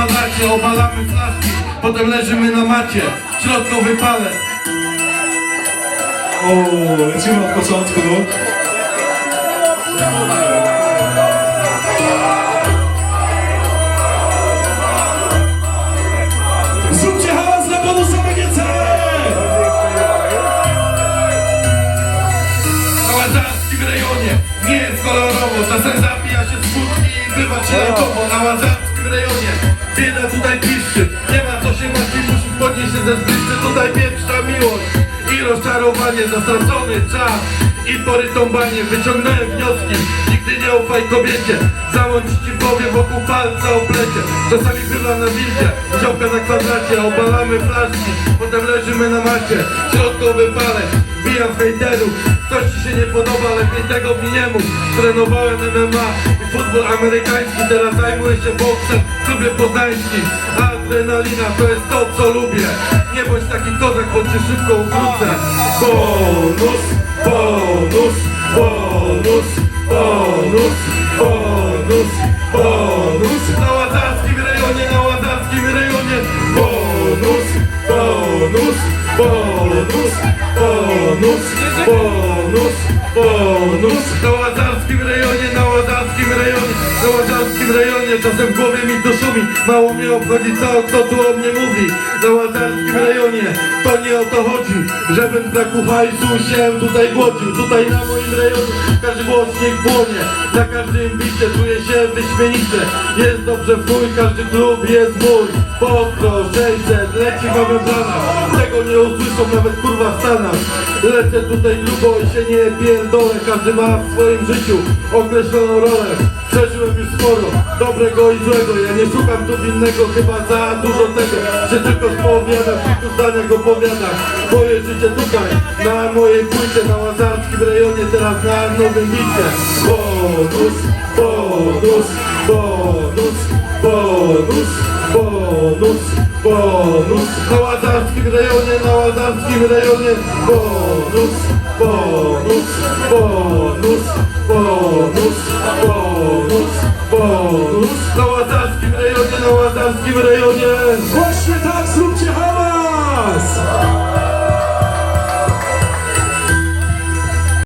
kwadracie, obalamy flaszki, potem leżymy na macie, środkowy palec. O, lecimy od początku. Rejonie nie jest kolorowo, czasem zapija się smutki i bywa cieletowo. Na łazarskim rejonie bieda tutaj piszczy, nie ma co się martwić, musisz podnieść się ze zbliżczy. Tutaj pierwsza miłość i rozczarowanie, zastracony czas i porytąbanie. Wyciągnąłem wnioski, nigdy nie ufaj kobiecie, zamąć ci w głowie wokół palca oplecie. Czasami bywam na wildzie, działka na kwadracie, obalamy flaszki, potem leżymy na macie, środkowy palec. Bijam hejterów, coś ci się nie podoba, lepiej tego mi nie mów. Trenowałem MMA futbol amerykański Teraz zajmuję się boksem. W klubie poznańskim Adrenalina to jest to co lubię. Nie bądź taki kozak, bo cię szybko ukrócę. Bonus, bonus, bonus, bonus, bonus, bonus. Na łazarskim rejonie, na łazarskim rejonie. Bonus, bonus, bonus, bonus, bonus, bonus na łazarskim Na łazarskim rejonie czasem w głowie mi to szumi. Mało mnie obchodzi co, kto tu o mnie mówi. Na łazarskim rejonie to nie o to chodzi Żebym z braku hajsu się tutaj głodził. Tutaj na moim rejonie każdy głośnik płonie. Na każdym bicie czuję się wyśmienicie Jest dobrze w każdy klub jest mój. Pozdro 600, leci w membranach Tego nie usłyszą nawet kurwa w Stanach. Lecę tutaj grubo i się nie pierdolę. Każdy ma w swoim życiu określoną rolę Przeżyłem już sporo, dobrego i złego. Ja nie szukam tu winnego, chyba za dużo tego Się tylko spowiadam, kilku zdaniach opowiadam Moje życie tutaj, na mojej płycie Na łazarskim rejonie, teraz na nowym bicie Bonus, bonus, bonus, bonus, bonus, bonus. Na łazarskim rejonie, na łazarskim rejonie. Bonus, bonus, bonus, w tym rejonie.